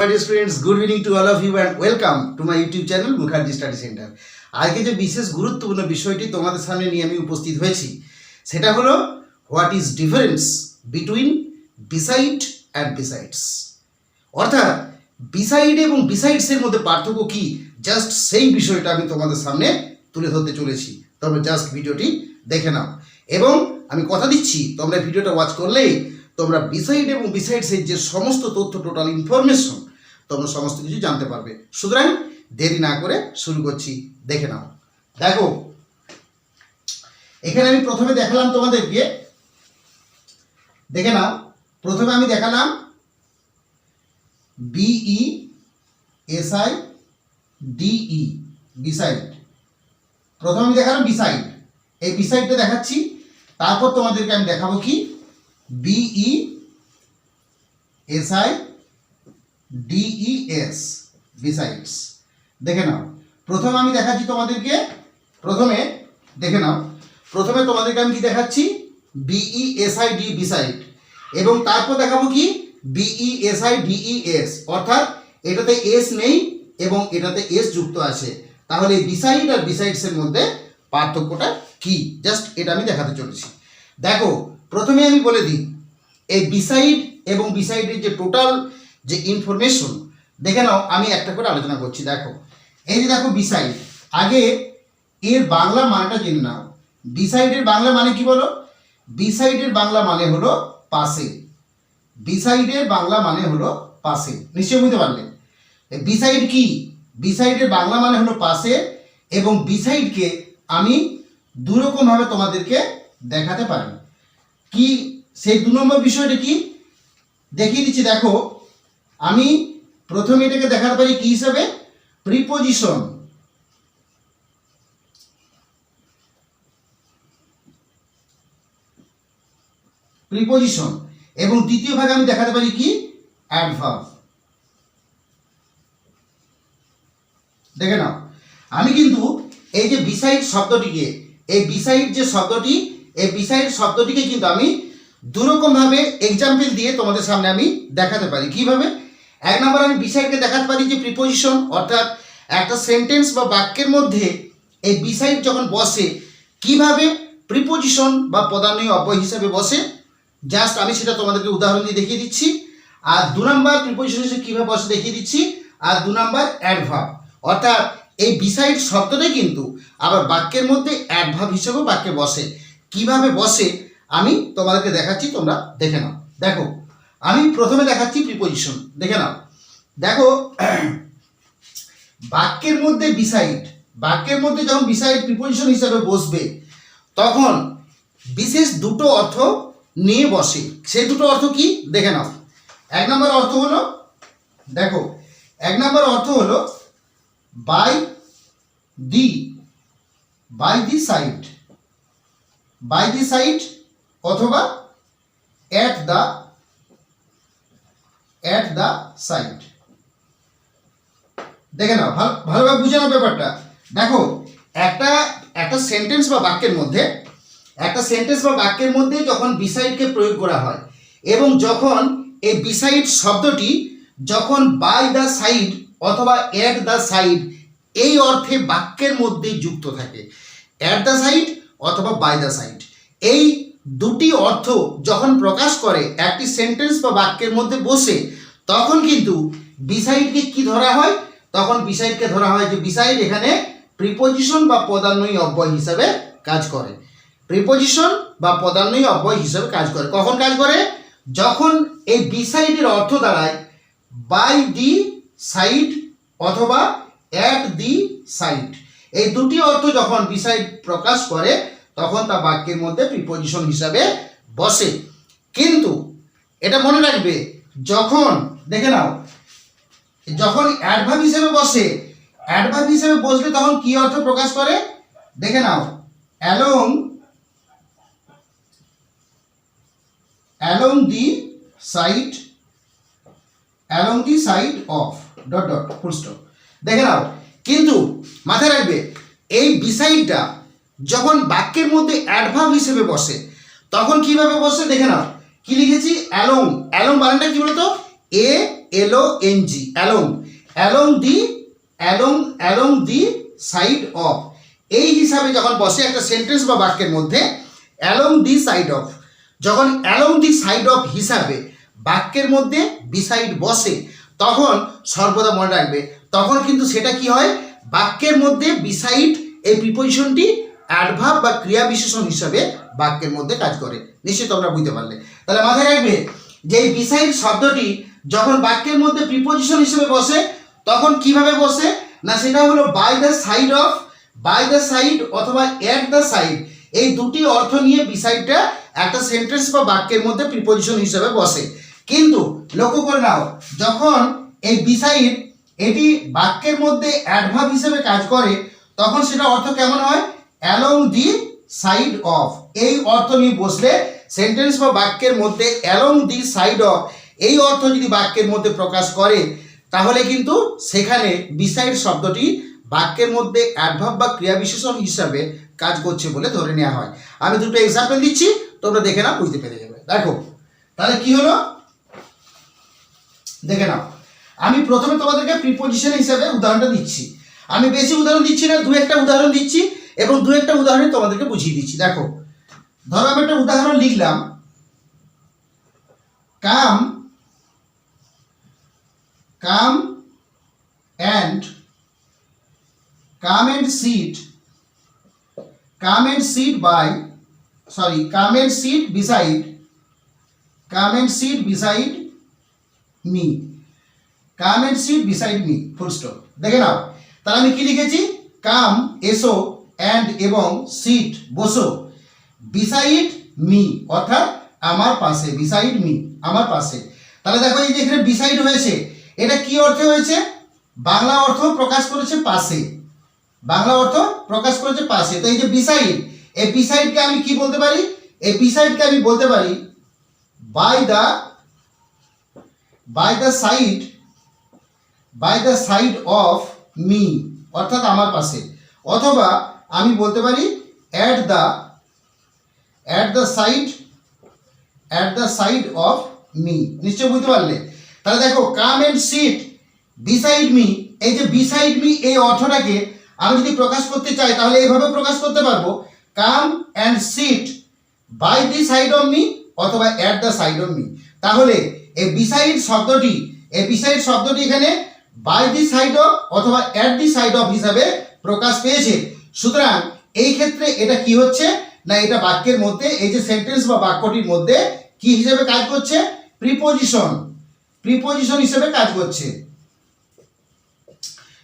Dear students, good evening to all of you and welcome to my YouTube channel Mukherjee study centre আজকে যে বিশেষ গুরুত্বপূর্ণ বিষয়টি তোমাদের সামনে নিয়ে আমি উপস্থিত হয়েছি সেটা হলো what is difference between beside and besides অর্থাৎ বিসাইড এবং বিসাইডসের মধ্যে পার্থক্য কি? জাস্ট সেই বিষয়টা আমি তোমাদের সামনে তুলে ধরতে চলেছি। তবে জাস্ট ভিডিওটি দেখে নাও। এবং আমি কথা দিচ্ছি তোমরা ভিডিওটা ওয়াচ করলেই তোমরা বিসাইড এবং বিসাইডসের যে সমস্ত তথ্য টোটাল ইনফরমেশন তোমরা সমস্ত কিছু জানতে পারবে। সুতরাং দেরি না করে শুরু করছি, দেখে নাও। দেখো, এখানে আমি প্রথমে দেখালাম তোমাদেরকে। দেখে নাও, প্রথমে আমি দেখালাম বিই এসআই ডিই বিসাইড প্রথমে আমি দেখালাম বিসাইড এই বিসাইডটা দেখাচ্ছি। তারপর তোমাদেরকে আমি দেখাবো কি? বিই এসআই ডিইএস বিসাইডস দেখে নাও। প্রথমে আমি দেখাচ্ছি তোমাদেরকে। প্রথমে, দেখে নাও। প্রথমে তোমাদেরকে আমি কি দেখাচ্ছি? বিই এসআই ডি বিসাইড এবং তারপর দেখাবো কি? বিই এসআই ডিইএস অর্থাৎ এটাতে এস নেই এবং এটাতে এস যুক্ত আছে। তাহলে বিসাইড আর বিসাইডসের মধ্যে পার্থক্যটা কি? জাস্ট এটা আমি দেখাতে চলেছি। দেখো, প্রথমে আমি বলে দিই, এই বিসাইড এবং বিসাইডের যে টোটাল যে ইনফরমেশন দেখে নাও, আমি একটা করে আলোচনা করছি, দেখো। এই যে দেখো বিসাইড আগে এর বাংলা মানেটা জেনে নাও। বিসাইডের বাংলা মানে কি বলো? বিসাইডের বাংলা মানে হলো পাশে। বিসাইডের বাংলা মানে হলো পাশে। নিশ্চয়ই বুঝতে পারলে? বিসাইড কি? বিসাইডের বাংলা মানে হলো পাশে, এবং বিসাইডকে আমি দুরকমভাবে তোমাদেরকে দেখাতে পারি। কি? সেই দু নম্বর বিষয়টা কি? দেখিয়ে দিচ্ছি, দেখো। আমি প্রথমে এটাকে দেখাতে পারি কি হিসাবে? প্রিপোজিশন প্রিপোজিশন এবং দ্বিতীয় ভাগে আমি দেখাতে পারি কি? অ্যাডভার্ব দেখে নাও। আমি কিন্তু এই যে বিসাইড শব্দটিকে, এই বিসাইড যে শব্দটি, এই বিসাইড শব্দটিকে কিন্তু আমি দুরকমভাবে এক্সাম্পল দিয়ে তোমাদের সামনে আমি দেখাতে পারি। কীভাবে? এক নম্বর আমি বিসাইডকে দেখাতে পারি যে প্রিপোজিশন অর্থাৎ একটা সেন্টেন্স বা বাক্যের মধ্যে এই বিসাইড যখন বসে, কীভাবে প্রিপোজিশন বা পদান্বয়ী অব্যয় হিসাবে বসে? জাস্ট আমি সেটা তোমাদেরকে উদাহরণ দিয়ে দেখিয়ে দিচ্ছি। আর দু নম্বর প্রিপোজিশন হিসেবে কীভাবে বসে দেখিয়ে দিচ্ছি? আর দু নম্বর অ্যাডভাব অর্থাৎ এই বিসাইড শব্দটাই কিন্তু আবার বাক্যের মধ্যে অ্যাডভাব হিসেবেও বাক্যে বসে। কীভাবে বসে? আমি তোমাদেরকে দেখাচ্ছি, তোমরা দেখে নাও। দেখো আমি প্রথমে দেখাচ্ছি প্রিপোজিশন দেখে নাও। দেখো, বাক্যের মধ্যে বিসাইড বাক্যের মধ্যে যখন বিসাইড প্রিপোজিশন হিসাবে বসবে, তখন বিশেষ দুটো অর্থ নিয়ে বসে। সেই দুটো অর্থ কি? দেখে নাও। এক নম্বর অর্থ হলো, দেখো, এক নম্বর অর্থ হলো by the by the side by the side অথবা at the at the side দেখে নাও, ভালো ভালোভাবে বুঝে নাও ব্যাপারটা। দেখো, একটা একটা সেন্টেন্স বা বাক্যের মধ্যে, একটা সেন্টেন্স বা বাক্যের মধ্যে যখন বিসাইডকে প্রয়োগ করা হয়, এবং যখন এই বিসাইড শব্দটি যখন বাই দ্য সাইড অথবা অ্যাট দ্য সাইড এই অর্থে বাক্যের মধ্যে যুক্ত থাকে অ্যাট দ্য সাইড অথবা বাই দ্য সাইড এই দুটি অর্থ যখন প্রকাশ করে, একটি সেন্টেন্স বা বাক্যের মধ্যে বসে, তখন কিন্তু বিসাইডকে কি ধরা হয়? তখন বিসাইডকে ধরা হয় যে বিসাইড এখানে প্রিপোজিশন বা পদান্বয়ী অব্যয় হিসাবে কাজ করে। প্রিপোজিশন বা পদান্বয়ী অব্যয় হিসাবে কাজ করে। কখন কাজ করে? যখন এই বিসাইডের অর্থ দাঁড়ায় বাই দি সাইড অথবা অ্যাট দি সাইড এই দুটি অর্থ যখন বিসাইড প্রকাশ করে তখন তা বাক্যের মধ্যে প্রিপোজিশন হিসাবে বসে। কিন্তু এটা মনে রাখবে, যখন, দেখে নাও, যখন অ্যাডভার্ব হিসেবে বসে অ্যাডভার্ব হিসেবে বসলে তখন কি অর্থ প্রকাশ করে? দেখে নাও along along the side along the side of dot dot full stop দেখে নাও, কিন্তু মাথায় রাখবে, এই বিসাইডটা যখন বাক্যের মধ্যে অ্যাডভার্ব হিসেবে বসে, তখন কীভাবে বসে দেখে নাও। কি লিখেছি? অ্যালং। অ্যালং বানানটা কি বলতো? A L O N, G. Along. Along the, along along the side of. এই হিসাবে যখন বসে একটা সেন্টেন্স বা বাক্যের মধ্যে, অ্যালং দি সাইড অফ। যখন অ্যালং দি সাইড অফ হিসাবে বাক্যের মধ্যে বিসাইড বসে, তখন সর্বদা মনে রাখবে। তখন কিন্তু সেটা কি হয়? বাক্যের মধ্যে বিসাইড এই প্রিপোজিশনটি অ্যাডভার্ব বা ক্রিয়া বিশেষণ হিসাবে বাক্যের মধ্যে কাজ করে। নিশ্চয়ই তোমরা বুঝতে পারলে। তাহলে মাথায় রাখবে যে এই বিসাইড শব্দটি যখন বাক্যের মধ্যে প্রিপোজিশন হিসেবে বসে, তখন কীভাবে বসে? না, সেটা হলো by the side of by the side অথবা এট দ্য সাইড এই দুটি অর্থ নিয়ে বিসাইডটা একটা সেন্টেন্স বা বাক্যের মধ্যে প্রিপোজিশন হিসেবে বসে। কিন্তু লক্ষ্য করে নাও, যখন এই বিসাইড এটি বাক্যের মধ্যে অ্যাডভার্ব হিসেবে কাজ করে, তখন সেটা অর্থ কেমন হয়? অ্যালং দি সাইড অফ এই অর্থ নিয়ে বসলে সেন্টেন্স বা বাক্যের মধ্যে অ্যালং দি সাইড অফ এই অর্থ যদি বাক্যের মধ্যে প্রকাশ করে, তাহলে কিন্তু সেখানে বিসাইড শব্দটি বাক্যের মধ্যে অ্যাডভার্ব বা ক্রিয়া বিশেষণ হিসাবে কাজ করছে বলে ধরে নেওয়া হয়। আমি দুটো এক্সাম্পল দিচ্ছি, তোমরা দেখে নাও, বুঝতে পেরে যাবে। দেখো, তাহলে কি হলো? দেখে নাও। আমি প্রথমে তোমাদেরকে প্রিপোজিশন হিসাবে উদাহরণটা দিচ্ছি। আমি বেশি উদাহরণ দিচ্ছি না, দু একটা উদাহরণ দিচ্ছি। এবং দু একটা উদাহরণ তোমাদেরকে বুঝিয়ে দিচ্ছি। দেখো, ধরো আমি একটা উদাহরণ লিখলাম। Come come and come and sit come and sit by sorry come and sit beside come and sit beside me come and sit beside me full stop দেখে নাও। তাহলে আমি কি লিখেছি? কাম এসো অ্যান্ড এবং সিট বসো। বিসাইড মি অর্থাৎ আমার পাশে বিসাইড মি আমার পাশে। তাহলে দেখো এই যে এখানে বিসাইড হয়েছে, এটা কি অর্থে হয়েছে? বাংলা অর্থ প্রকাশ করেছে পাশে। বাংলা অর্থ প্রকাশ করেছে পাশে। তো এই যে বিসাইড এই বিসাইডকে আমি কি বলতে পারি? এই বিসাইডকে আমি বলতে পারি? By the by the side by the side of me অর্থাৎ আমার পাশে। অথবা আমি বলতে পারি at the at the side at the side of me নিশ্চয় বুঝতে পারলে? তাহলে দেখো come and sit beside me এই যে বিসাইড মি এই অর্থটাকে আমি যদি প্রকাশ করতে চাই, তাহলে এইভাবে প্রকাশ করতে পারব come and sit by the side of me অথবা at the side of me তাহলে এই বিসাইড শব্দটি, এই বিসাইড শব্দটি এখানে বাই দি সাইড অফ অথবা অ্যাট দি সাইড অফ হিসাবে প্রকাশ পেয়েছে। সুতরাং এই ক্ষেত্রে এটা কি হচ্ছে? না, এটা বাক্যের মধ্যে, এই যে সেন্টেন্স বা বাক্যটির মধ্যে কি হিসেবে কাজ করছে? প্রিপোজিশন প্রিপোজিশন হিসেবে কাজ করছে।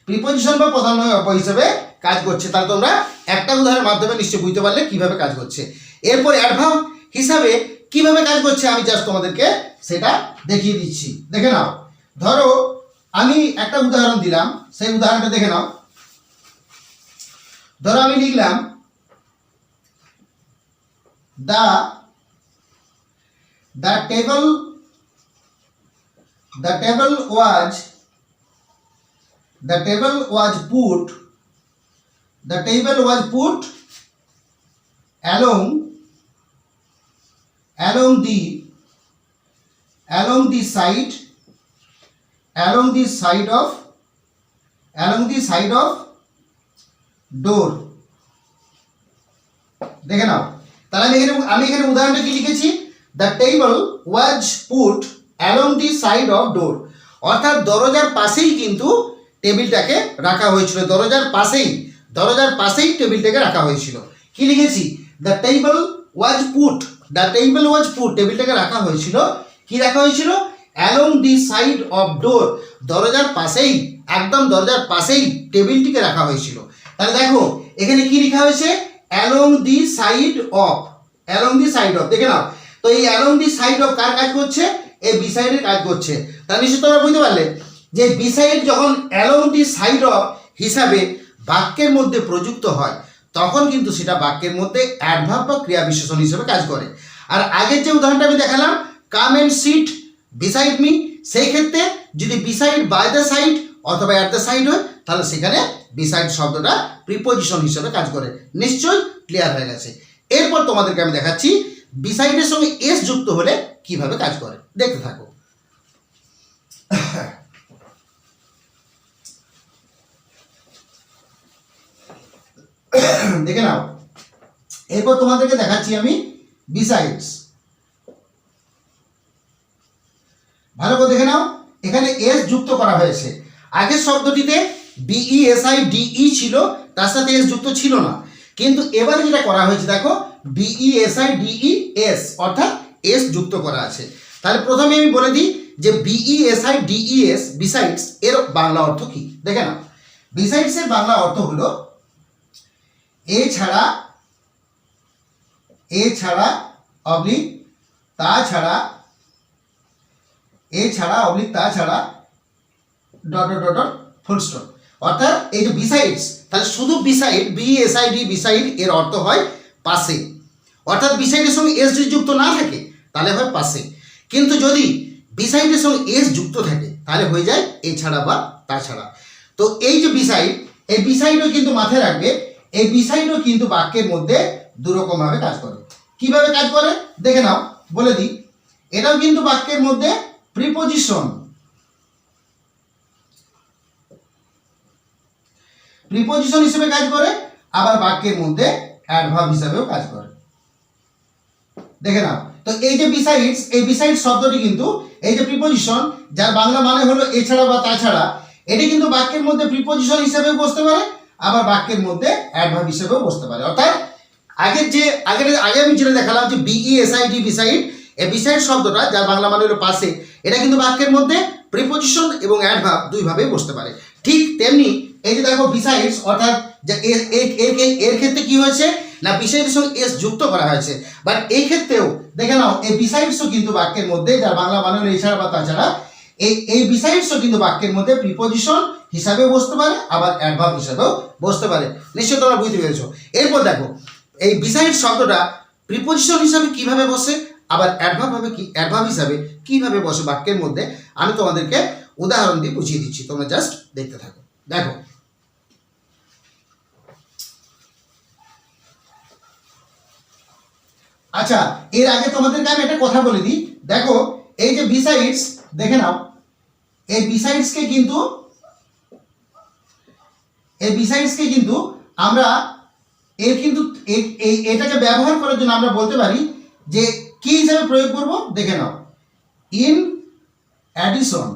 প্রিপোজিশন বা প্রধান হিসেবে কাজ করছে। তাহলে তোমরা একটা উদাহরণের মাধ্যমে নিশ্চয়ই বুঝতে পারলে কীভাবে কাজ করছে। এরপর অ্যাডভার্ব হিসাবে কীভাবে কাজ করছে আমি জাস্ট তোমাদেরকে সেটা দেখিয়ে দিচ্ছি। দেখে নাও। ধরো, আমি একটা উদাহরণ দিলাম, সেই উদাহরণটা দেখে নাও। ধরো আমি লিখলাম, the the table the table was, the table was put, the table was put along along the along the side, along the side of, along the side of door দেখে নাও। তাহলে আমি এখানে আমি এখানে উদাহরণটা কি লিখেছি? The table was put along the side of door অর্থাৎ দরজার পাশেই কিন্তু টেবিলটাকে রাখা হয়েছিল। দরজার পাশেই দরজার পাশেই টেবিলটাকে রাখা হয়েছিল। কি লিখেছি? The table was put the table was put টেবিলটাকে রাখা হয়েছিল। কি রাখা হয়েছিল? Along the side of door দরজার পাশেই, একদম দরজার পাশেই টেবিলটিকে রাখা হয়েছিল। তাহলে দেখো, এখানে কি লেখা হয়েছে? Along the side of along the side of দেখে নাও। তো এই অ্যালং দি সাইড অফ কার কাজ করছে? এই বিসাইডের কাজ করছে। তাহলে নিশ্চয় তোমরা বুঝতে পারলে যে বিসাইড যখন অ্যালং দি সাইড অফ হিসাবে বাক্যের মধ্যে প্রযুক্ত হয়, তখন কিন্তু সেটা বাক্যের মধ্যে অ্যাডভার্ব বা ক্রিয়া বিশেষণ হিসেবে কাজ করে। আর আগের যে উদাহরণটা আমি দেখালাম come and sit beside me সেই ক্ষেত্রে যদি বিসাইড বাই দ্য সাইড অথবা অ্যাট দ্য সাইড হয়, তাহলে সেখানে বিসাইড শব্দটা প্রিপোজিশন হিসেবে কাজ করে। নিশ্চয়ই ক্লিয়ার হয়ে গেছে। এরপর তোমাদেরকে আমি দেখাচ্ছি বিসাইডের সঙ্গে এস যুক্ত হলে কীভাবে কাজ করে। দেখতে থাকো। দেখে নাও। এরপর তোমাদেরকে দেখাচ্ছি আমি বিসাইডস ভালো করে দেখে নাও। এখানে এস যুক্ত করা হয়েছে। আগের শব্দটিতে B E S I D E ছিল, তার সাথে এস যুক্ত ছিল না। কিন্তু এবারে যেটা করা হয়েছে, দেখো B E S I D E S অর্থাৎ এস যুক্ত করা আছে। তাহলে প্রথমে আমি বলে দিই যে B E S I D E S besides এর বাংলা অর্থ কি? দেখে না বিসাইডস এর বাংলা অর্থ হলো এছাড়া এছাড়া অবলিক তাছাড়া এছাড়া অবলিক তাছাড়া dot dot dot full stop অর্থাৎ এই যে বিসাইডস তাহলে শুধু beside B S I D beside এর অর্থ হয় পাশে। অর্থাৎ বিসাইডের সঙ্গে এস যদি যুক্ত না থাকে, তাহলে হয় পাশে। কিন্তু যদি বিসাইডের সঙ্গে এস যুক্ত থাকে, তাহলে হয়ে যায় এছাড়া বা তাছাড়া তো এই যে বিসাইড এই বিসাইডও কিন্তু মাথায় রাখবে, এই বিসাইডও কিন্তু বাক্যের মধ্যে দুরকম ভাবে কাজ করে। কীভাবে কাজ করে? দেখে নাও, বলে দিই। এটাও কিন্তু বাক্যের মধ্যে প্রিপোজিশন প্রিপোজিশন হিসেবে কাজ করে, আবার বাক্যের মধ্যে অ্যাডভার্ব হিসেবেও কাজ করে। দেখে নাও। তো এই যে বিসাইডস এই বিসাইড শব্দটি কিন্তু, এই যে প্রিপোজিশন যার বাংলা মানে হলো এছাড়া বা তাছাড়া, এটি কিন্তু বাক্যের মধ্যে প্রিপোজিশন হিসেবে বসতে পারে, আবার বাক্যের মধ্যে অ্যাডভার্ব হিসেবেও বসতে পারে। অর্থাৎ আগের যে আগের আগে আমি যেটা দেখালাম যে B E S I D beside এই বিসাইড শব্দটা, যার বাংলা মানে হলো পাশে এটা কিন্তু বাক্যের মধ্যে প্রিপোজিশন এবং অ্যাডভার্ব দুইভাবেই বসতে পারে। ঠিক তেমনি এই যে দেখো বিসাইডস অর্থাৎ এর ক্ষেত্রে কি হয়েছে? না বিসাইডের সঙ্গে এস যুক্ত করা হয়েছে। বাট এই ক্ষেত্রেও, দেখে নাও, এই বিসাইডসও কিন্তু বাক্যের মধ্যে, যার বাংলা মানে হলো এছাড়া বা তাছাড়া, এই এই বিসাইডসও কিন্তু বাক্যের মধ্যে প্রিপোজিশন হিসাবে বসতে পারে, আবার অ্যাডভার্ব হিসাবেও বসতে পারে। নিশ্চয়ই তোমরা বুঝতে পেরেছ। এরপর দেখো, এই বিসাইড শব্দটা প্রিপোজিশন হিসাবে কীভাবে বসে, আবার অ্যাডভার্ব হবে কি অ্যাডভার্ব হিসাবে কীভাবে বসে বাক্যের মধ্যে, আমি তোমাদেরকে উদাহরণ দিয়ে বুঝিয়ে দিচ্ছি, তোমরা জাস্ট দেখতে থাকো। দেখো। আচ্ছা এর আগে তোমাদেরকে আমি একটা কথা বলে দিই। দেখো, এই যে বিসাইডস দেখে নাও। এই বিসাইডসকে কিন্তু, এই বিসাইডসকে কিন্তু আমরা, এর কিন্তু এটাকে ব্যবহার করার জন্য আমরা বলতে পারি যে কি হিসাবে প্রয়োগ করব? দেখে নাও। In addition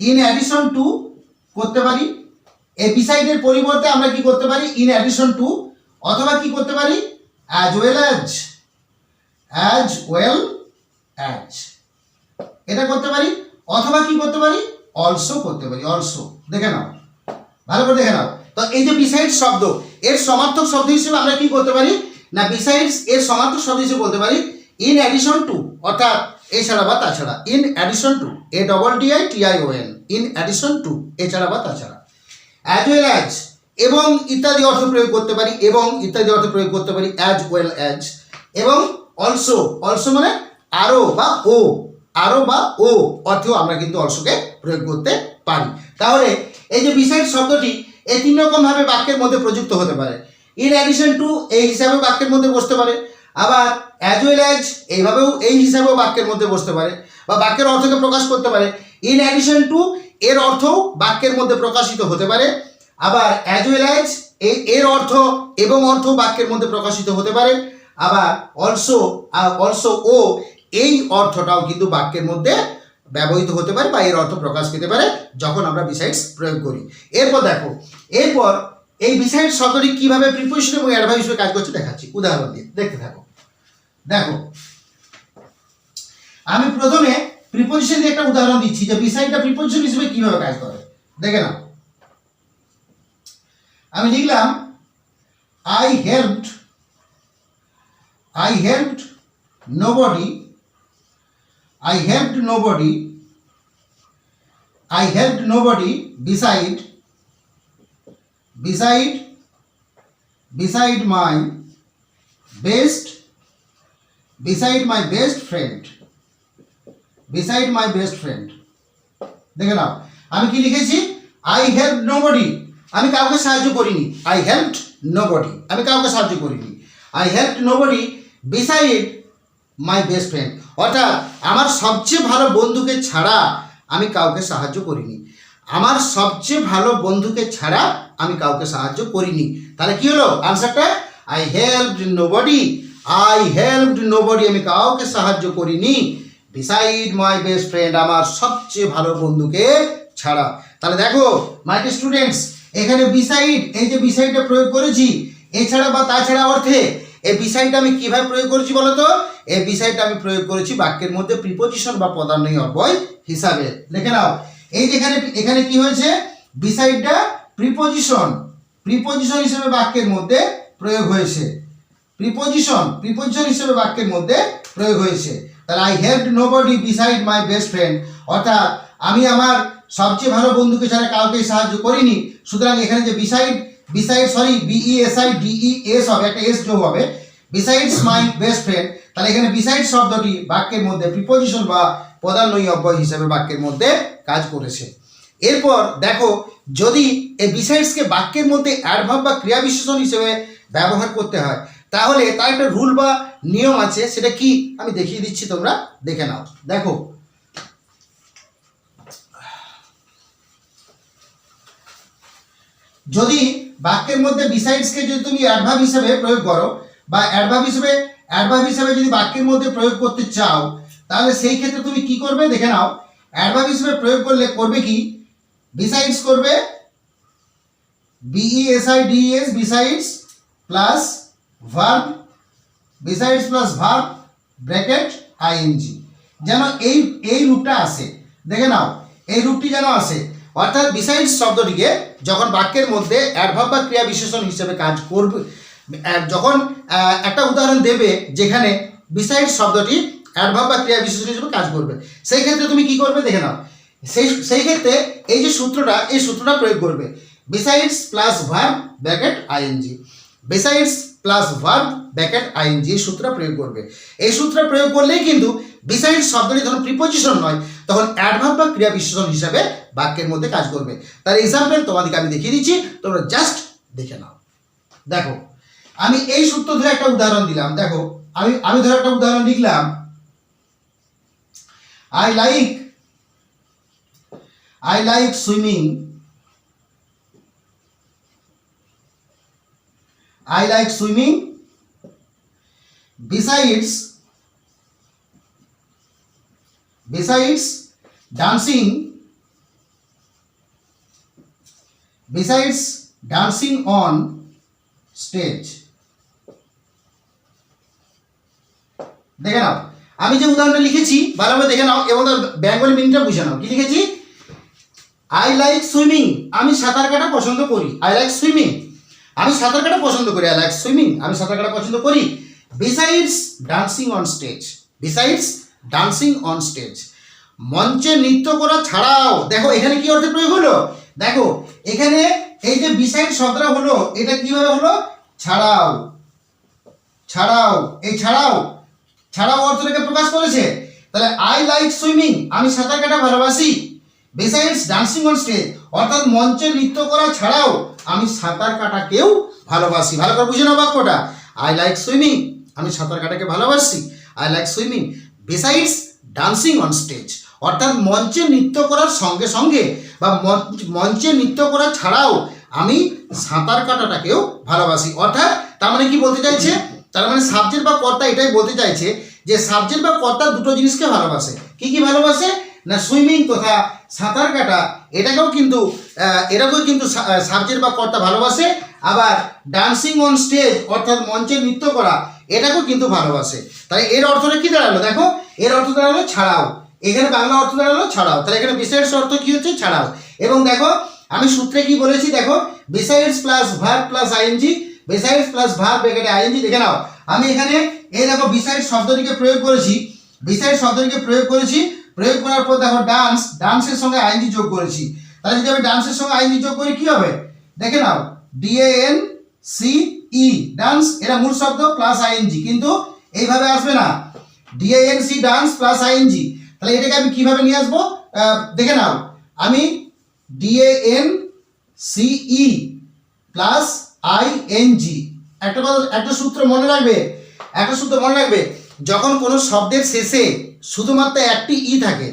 in addition to করতে পারি এই বিসাইডের পরিবর্তে আমরা কি করতে পারি? ইন অ্যাডিশন টু অথবা কি করতে পারি? As well as as well as এটা করতে পারি, অথবা কি করতে পারি? অলসো করতে পারি অলসো দেখে নাও। ভালো করে দেখে নাও। তো এই যে বিসাইড শব্দ, এর সমার্থক শব্দ হিসেবে আমরা কি করতে পারি? না বিসাইডস এর সমার্থক শব্দ হিসেবে বলতে পারি ইন অ্যাডিশন টু অর্থাৎ এছাড়া বা তাছাড়া in addition to A double T I T I O N in addition to এছাড়া বা তাছাড়া। অ্যাজ ওয়েল অ্যাজ এবং ইত্যাদি অর্থ প্রয়োগ করতে পারি, এবং ইত্যাদি অর্থ প্রয়োগ করতে পারি অ্যাজ ওয়েল অ্যাজ এবং অলসো অলসো মানে আরও বা ও, আরও বা ও অর্থেও আমরা কিন্তু অলসোকে প্রয়োগ করতে পারি। তাহলে, এই যে বিসাইড শব্দটি, এই তিন রকমভাবে বাক্যের মধ্যে প্রযুক্ত হতে পারে। ইন অ্যাডিশন টু এই হিসাবে বাক্যের মধ্যে বসতে পারে। আবার অ্যাজ ওয়েল অ্যাজ এইভাবেও এই হিসাবেও বাক্যের মধ্যে বসতে পারে বা বাক্যের অর্থকে প্রকাশ করতে পারে। ইন অ্যাডিশন টু এর অর্থও বাক্যের মধ্যে প্রকাশিত হতে পারে। আবার অ্যাজ ওয়েল অ্যাজ এর অর্থ এবং অর্থ বাক্যের মধ্যে প্রকাশিত হতে পারে। আবার অলসো অলসো ও এই অর্থটাও কিন্তু বাক্যের মধ্যে ব্যবহৃত হতে পারে বা এর অর্থ প্রকাশ পেতে পারে যখন আমরা বিসাইডস প্রয়োগ করি। এরপর দেখো, এরপর এই বিসাইড শব্দটি কীভাবে প্রিপোজিশন এবং অ্যাডভাইস কাজ করছে দেখাচ্ছি। উদাহরণ দিয়ে দেখতে থাকো। দেখো, আমি প্রথমে প্রিপোজিশন দিয়ে একটা উদাহরণ দিচ্ছি যে বিসাইডটা প্রিপোজিশন হিসেবে কীভাবে কাজ করে দেখে নাও আমি লিখলাম I helped I helped nobody I helped nobody. I helped nobody beside beside beside my best beside my best friend, beside my best friend, দেখে নাও। আমি কি লিখেছি? আই হেল্প নোবডি আমি কাউকে সাহায্য করিনি। আই হেল্পড নোবডি আমি কাউকে সাহায্য করিনি। I help nobody beside my best friend অর্থাৎ, আমার সবচেয়ে ভালো বন্ধুকে ছাড়া আমি কাউকে সাহায্য করিনি। আমার সবচেয়ে ভালো বন্ধুকে ছাড়া আমি কাউকে সাহায্য করিনি। তাহলে কি হলো? আনসারটা I help nobody I help nobody আমি কাউকে সাহায্য করিনি। ডিসাইড মাই বেস্ট ফ্রেন্ড আমার সবচেয়ে ভালো বন্ধুকে ছাড়া। তাহলে দেখো মাই স্টুডেন্টস এখানে বিসাইড এই যে বিসাইডটা প্রয়োগ করেছি, এছাড়া বা তাছাড়া অর্থে, এই বিসাইডটা আমি কীভাবে প্রয়োগ করেছি বলো তো এই বিসাইডটা আমি প্রয়োগ করেছি বাক্যের মধ্যে প্রিপোজিশন বা পদান্বয়ী অব্যয় হিসাবে। লিখে নাও, এই যেখানে এখানে কি হয়েছে? বিসাইডটা প্রিপোজিশন প্রিপোজিশন হিসেবে বাক্যের মধ্যে প্রয়োগ হয়েছে। প্রিপোজিশন প্রিপোজিশন হিসেবে বাক্যের মধ্যে প্রয়োগ হয়েছে। তাহলে I help nobody beside my best friend অর্থাৎ আমি আমার সবচেয়ে ভালো বন্ধুকে ছাড়া কাউকে সাহায্য করিনি। সুতরাং এখানে যে beside beside sorry B E S I D E S হবে, একটা এস যোগ হবে। বিসাইডস মাই বেস্ট ফ্রেন্ড তাহলে এখানে বিসাইড শব্দটি বাক্যের মধ্যে প্রিপোজিশন বা পদান্বয়ী অব্যয় হিসেবে বাক্যের মধ্যে কাজ করেছে। এরপর দেখো, যদি এই বিসাইডসকে বাক্যের মধ্যে অ্যাডভার্ব বা ক্রিয়া বিশেষণ হিসেবে ব্যবহার করতে হয় তাহলে তার একটা রুল বা নিয়ম আছে, সেটা কি? আমি দেখিয়ে দিচ্ছি, তোমরা দেখে নাও। দেখো। যদি বাক্যের মধ্যে বিসাইডসকে যদি তুমি অ্যাডভার্ব হিসেবে প্রয়োগ করো, বা অ্যাডভার্ব হিসেবে অ্যাডভার্ব হিসেবে যদি বাক্যের মধ্যে প্রয়োগ করতে চাও, তাহলে সেই ক্ষেত্রে তুমি কি করবে? দেখে নাও। অ্যাডভার্ব হিসেবে প্রয়োগ করলে করবে কি? বিসাইডস করবে B E S I D S besides plus verb besides plus verb bracket I N G যেন এই এই রূপটা আসে। দেখে নাও, এই রূপটি যেন আসে। অর্থাৎ বিসাইডস শব্দটিকে যখন বাক্যের মধ্যে অ্যাডভার্ব বা ক্রিয়া বিশেষণ হিসেবে কাজ করবে যখন একটা উদাহরণ দেবে যেখানে বিসাইডস শব্দটি অ্যাডভার্ব বা ক্রিয়া বিশেষণ হিসেবে কাজ করবে। সেই ক্ষেত্রে তুমি কি করবে? দেখে নাও। সেই সেই ক্ষেত্রে এই যে সূত্রটা, এই সূত্রটা প্রয়োগ করবে। Besides plus verb bracket I N G besides plus verb bracket I N G এই সূত্রটা প্রয়োগ করবে। এই সূত্রটা প্রয়োগ করলেই কিন্তু বিসাইডস শব্দটি যখন প্রিপোজিশন নয়, তখন অ্যাডভার্ব বা ক্রিয়া বিশেষণ হিসাবে বাক্যের মধ্যে কাজ করবে। তার এক্সাম্পল তোমাদেরকে আমি দেখিয়ে দিচ্ছি, তোমরা জাস্ট দেখে নাও। দেখো, আমি এই সূত্র ধরে একটা উদাহরণ দিলাম। দেখো, আমি আমি ধরে একটা উদাহরণ লিখলাম। I like I like swimming I like swimming. Besides, besides dancing, besides dancing on stage. দেখে নাও। আমি যে উদাহরণটা লিখেছি ভালোভাবে দেখে নাও এবং তার বেঙ্গলি মিনিংটা বুঝে নাও। কি লিখেছি? আই লাইক সুইমিং আমি সাঁতার কাটা পছন্দ করি। আই লাইক সুইমিং আমি সাঁতার কাটা পছন্দ করি আই লাইক সুইমিং আমি সাঁতার কাটা পছন্দ করি। Besides dancing on stage besides dancing on stage মঞ্চে নৃত্য করা ছাড়াও, দেখো এখানে কি অর্থে প্রয়োগ হলো? দেখো, এখানে এই যে বিসাইড শব্দটা হলো, এটা কীভাবে হলো? ছাড়াও ছাড়াও, এই ছাড়াও ছাড়াও অর্থটাকে প্রকাশ করেছে। তাহলে আই লাইক সুইমিং আমি সাঁতার কাটা ভালোবাসি। বিসাইডস ডান্সিং অন স্টেজ অর্থাৎ মঞ্চে নৃত্য করা ছাড়াও আমি সাঁতার কাটাকেও ভালোবাসি। ভালো করে বুঝে নাও বাক্যটা। আই লাইক সুইমিং আমি সাঁতার কাটাকে ভালোবাসি। I like swimming besides dancing on stage অর্থাৎ মঞ্চে নৃত্য করার সঙ্গে সঙ্গে বা মঞ্চে নৃত্য করা ছাড়াও আমি সাঁতার কাটাটাকেও ভালোবাসি। অর্থাৎ তার মানে কি বলতে চাইছে? তার মানে সাবজেক্ট বা কর্তা এটাই বলতে চাইছে যে সাবজেক্ট বা কর্তা দুটো জিনিসকে ভালোবাসে। কি কি ভালোবাসে? না সুইমিং তথা সাঁতার কাটা, এটাকেও কিন্তু এটাকেও কিন্তু সাবজেক্ট বা কর্তা ভালোবাসে। আবার ডান্সিং অন স্টেজ অর্থাৎ মঞ্চে নৃত্য করা, এটাকেও কিন্তু ভালোবাসে। তাই এর অর্থটা কী দাঁড়াল? দেখো, এর অর্থ দাঁড়াল ছাড়াও। এখানে বাংলা অর্থ দাঁড়াল ছাড়াও। তাহলে এখানে বিশেষ অর্থ কী হচ্ছে? ছাড়াও। এবং দেখো, আমি সূত্রে কি বলেছি? দেখো besides plus verb plus I N G besides plus verb ব্র্যাকেটে আইএনজি দেখে নাও। আমি এখানে, এই দেখো বিসাইড শব্দটিকে প্রয়োগ করেছি। বিসাইড শব্দটিকে প্রয়োগ করেছি প্রয়োগ করার পর দেখো ডান্স ডান্সের সঙ্গে আইএনজি যোগ করেছি। তাহলে যদি আমি ডান্সের সঙ্গে আইএনজি যোগ করি, কি হবে? দেখে নাও। ডিএএন সি ই ডান্স এটা মূল শব্দ প্লাস আইএনজি কিন্তু এইভাবে আসবে না। D A N C dance plus I N G তাহলে এটাকে আমি কীভাবে নিয়ে আসব? দেখে নাও। আমি D A N C E plus I N G একটা কথা, একটা সূত্র মনে রাখবে? একটা সূত্র মনে রাখবে? যখন কোনো শব্দের শেষে শুধুমাত্র একটি ই থাকে।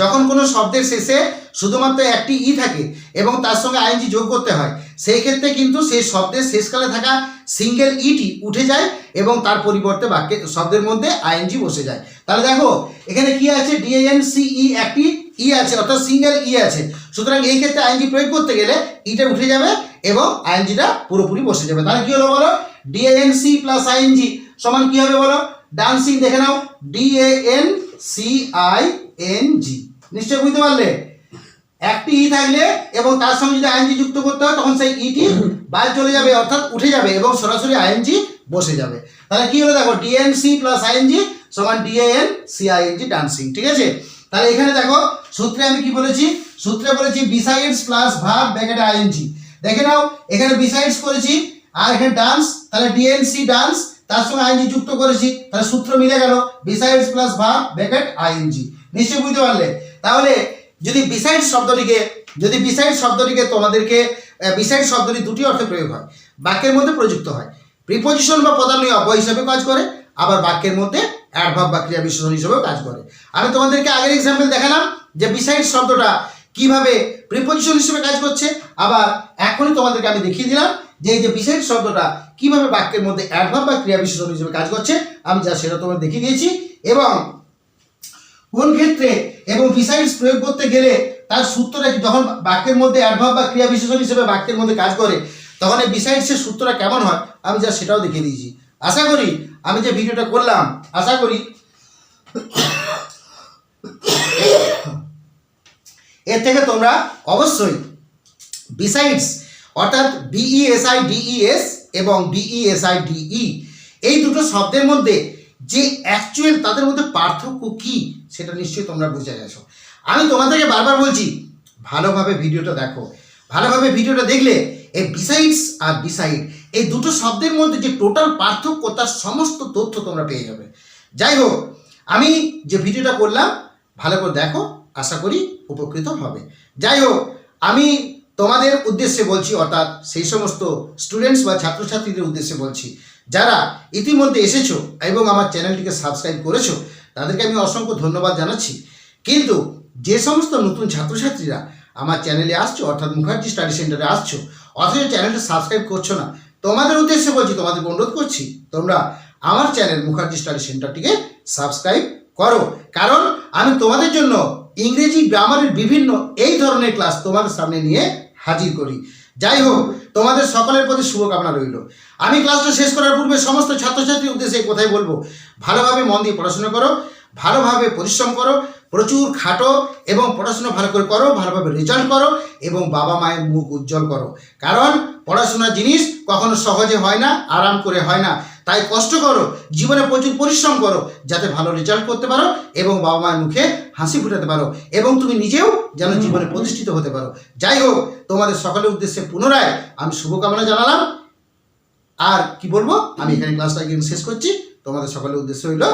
যখন কোনো শব্দের শেষে শুধুমাত্র একটি ই থাকে এবং তার সঙ্গে আইনজি যোগ করতে হয়, সেই ক্ষেত্রে কিন্তু সেই শব্দের শেষকালে থাকা সিঙ্গেল ইটি উঠে যায় এবং তার পরিবর্তে বাক্যে, শব্দের মধ্যে আইএনজি বসে যায়। তাহলে দেখো, এখানে কি আছে? ডিএন সিই একটি ই আছে, অর্থাৎ সিঙ্গেল ই আছে। সুতরাং এই ক্ষেত্রে আইএনজি প্রয়োগ করতে গেলে ইটা উঠে যাবে এবং আইএনজিটা পুরোপুরি বসে যাবে। তাহলে কি হলো বলো? ডিএন সি প্লাস আইএনজি সমান কি হবে বলো? ডান্সিং দেখে নাও। D N C I N G নিশ্চয়ই বুঝতে পারলে? একটি ই থাকলে এবং তার সঙ্গে যদি আইএনজি যুক্ত করতে হয়, তখন সেই ইটি বাইরে চলে যাবে, অর্থাৎ উঠে যাবে এবং সরাসরি আইএনজি বসে যাবে। তাহলে কি হলো দেখো D N C plus I N G সমান D N C I N G dancing ঠিক আছে? তাহলে এখানে দেখো, সূত্রে আমি কি বলেছি? সূত্রে বলেছি বিসাইডস প্লাস ভাব ব্যাকেটে আইএনজি দেখে নাও, এখানে বিসাইডস করেছি, আর এখানে ডান্স তাহলে ডিএনসি ডান্স তার সঙ্গে আইএনজি যুক্ত করেছি, তাহলে সূত্র মিলে গেল besides plus verb bracket I N G নিশ্চয়ই বুঝতে পারলে? তাহলে যদি বিসাইড শব্দটিকে, যদি বিসাইড শব্দটিকে তোমাদেরকে বিসাইড শব্দটি দুটি অর্থে প্রয়োগ হয়। বাক্যের মধ্যে প্রযুক্ত হয়। প্রিপোজিশন বা প্রধানীয় অব্যয় হিসাবে কাজ করে, আবার বাক্যের মধ্যে অ্যাডভার্ব বা ক্রিয়া বিশেষণ হিসেবেও কাজ করে। আমি তোমাদেরকে আগের এক্সাম্পল দেখালাম যে বিসাইড শব্দটা কীভাবে প্রিপোজিশন হিসেবে কাজ করছে, আবার এখনই তোমাদেরকে আমি দেখিয়ে দিলাম যে এই যে বিশেষ শব্দটা কীভাবে বাক্যের মধ্যে অ্যাডভার্ব বা ক্রিয়া বিশেষণ হিসেবে কাজ করছে, আমি যা সেটা তোমাদের দেখিয়ে দিয়েছি। এবং কোন ক্ষেত্রে এবং বিসাইডস প্রয়োগ করতে গেলে তার সূত্রটা যখন বাক্যের মধ্যে অ্যাডভার্ব বা ক্রিয়া বিশেষণ হিসেবে বাক্যের মধ্যে কাজ করে, তখন এই বিসাইডসের সূত্রটা কেমন হয়? আমি যা সেটাও দেখিয়ে দিয়েছি। আশা করি আমি যে ভিডিওটা করলাম, আশা করি এর থেকে তোমরা অবশ্যই বিসাইডস অর্থাৎ বিইএসআই ডিইএস এবং বিইএসআই ডিই এই দুটো শব্দের মধ্যে যে অ্যাকচুয়াল তাদের মধ্যে পার্থক্য কি সেটা নিশ্চয়ই তোমরা বুঝে গেছো। আমি তোমাদেরকে বারবার বলছি, ভালোভাবে ভিডিওটা দেখো। ভালোভাবে ভিডিওটা দেখলে এই বিসাইডস আর বিসাইড এই দুটো শব্দের মধ্যে যে টোটাল পার্থক্য তার সমস্ত তথ্য তোমরা পেয়ে যাবে। যাই হোক, আমি যে ভিডিওটা করলাম, ভালো করে দেখো, আশা করি উপকৃত হবে। যাই হোক, আমি তোমাদের উদ্দেশ্যে বলছি, অর্থাৎ সেই সমস্ত স্টুডেন্টস বা ছাত্রছাত্রীদের উদ্দেশ্যে বলছি, যারা ইতিমধ্যে এসেছ এবং আমার চ্যানেলটিকে সাবস্ক্রাইব করেছ, তাদেরকে আমি অসংখ্য ধন্যবাদ জানাচ্ছি। কিন্তু যে সমস্ত নতুন ছাত্রছাত্রীরা আমার চ্যানেলে আসছো, অর্থাৎ মুখার্জি স্টাডি সেন্টারে আসছো, অথচ চ্যানেলটা সাবস্ক্রাইব করছ না, তোমাদের উদ্দেশ্যে বলছি, তোমাদেরকে অনুরোধ করছি, তোমরা আমার চ্যানেল মুখার্জি স্টাডি সেন্টারটিকে সাবস্ক্রাইব করো। কারণ আমি তোমাদের জন্য ইংরেজি গ্রামারের বিভিন্ন এই ধরনের ক্লাস তোমাদের সামনে নিয়ে হাজির করি। যাই হোক তোমাদের সকলের প্রতি শুভকামনা রইল। আমি ক্লাসটা শেষ করার পূর্বে সমস্ত ছাত্রছাত্রীর উদ্দেশ্যে কথাই বলব। ভালোভাবে মন দিয়ে পড়াশোনা করো, ভালোভাবে পরিশ্রম করো, প্রচুর খাটো এবং পড়াশোনা ভালো করে করো, ভালোভাবে রেজাল্ট করো এবং বাবা মায়ের মুখ উজ্জ্বল করো। কারণ পড়াশোনার জিনিস কখনো সহজে হয় না, আরাম করে হয় না। তাই কষ্ট করো জীবনে প্রচুর পরিশ্রম করো যাতে ভালো রেজাল্ট করতে পারো এবং বাবা মায়ের মুখে হাসি ফুটাতে পারো এবং তুমি নিজেও যেন জীবনে প্রতিষ্ঠিত হতে পারো। যাই হোক তোমাদের সকলের উদ্দেশ্যে পুনরায় আমি শুভকামনা জানালাম। আর কি বলব? আমি এখানে ক্লাসটা শেষ করছি। তোমাদের সকলের উদ্দেশ্য হইল